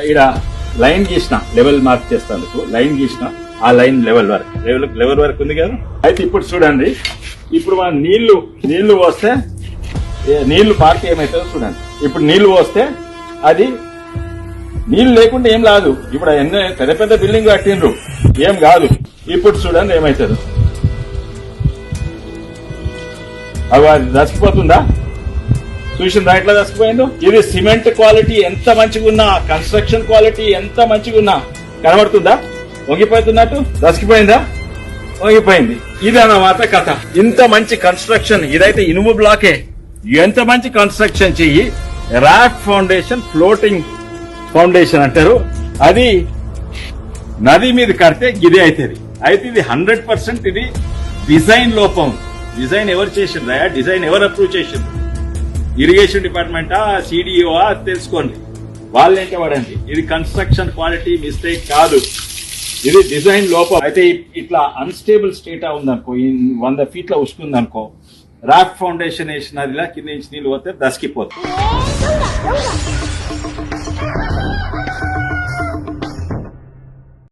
ఇక్కడ లైన్ గీసిన level mark చేస్తాను లైన్ గీసిన ఆ లైన్ లెవెల్ వరకు. లెవెల్ లెవెల్ వరకు ఉంది కదా? అయితే ఇప్పుడు చూడండి. ఇప్పుడు మనం నీళ్ళు నీళ్ళు పోస్తే నీళ్ళు పార్క్ ఏమవుతుందో చూడండి. ఇప్పుడు నీళ్ళు పోస్తే అది నీళ్ళు లేకుండా ఏం రాదు. ఇప్పుడు ఎన్నో పెద్ద పెద్ద బిల్డింగ్ కట్టిండ్రు. ఏం కాదు. ఇప్పుడు చూడండి ఏమవుతుంది అవి అది దసిపోతుందా చూసిందా ఎట్లా దసిపోయిందో ఇది సిమెంట్ క్వాలిటీ ఎంత మంచిగా ఉన్నా కన్స్ట్రక్షన్ క్వాలిటీ ఎంత మంచిగా ఉన్నా కనబడుతుందా? వంగిపోతున్నట్టు? దసిపోయిందా వంగిపోయింది. ఇది అన్నమాట కథ. ఇంత మంచి కన్స్ట్రక్షన్ ఇదైతే ఇనుము బ్లాకే. ఎంత మంచి కన్స్ట్రక్షన్ చెయ్యి? రాక్ ఫౌండేషన్ ఫ్లోటింగ్ ఫౌండేషన్ అంటారు. అది నది మీద కడితే గిది అవుతుంది అయితే ఇది హండ్రెడ్ పర్సెంట్ ఇది డిజైన్ లోపం. డిజైన్ ఎవరు చేసిండ్రా? డిజైన్ ఎవరు అప్రూవ్ చేసిండ్రు? ఇరిగేషన్ డిపార్ట్మెంటా సిడిఓఆ తెలుసుకోండి. వాళ్ళేంటే వాడండి? ఇది కన్స్ట్రక్షన్ క్వాలిటీ మిస్టేక్ కాదు. ఇది డిజైన్ లోపం. అయితే ఇట్లా అన్స్టేబుల్ స్టేటా ఉందనుకో వంద ఫీట్ల అనుకో రాక్ ఫౌండేషన్ వేసిన నదిలా కింద నుంచి నీళ్ళు పోతే దసికిపోతుంది.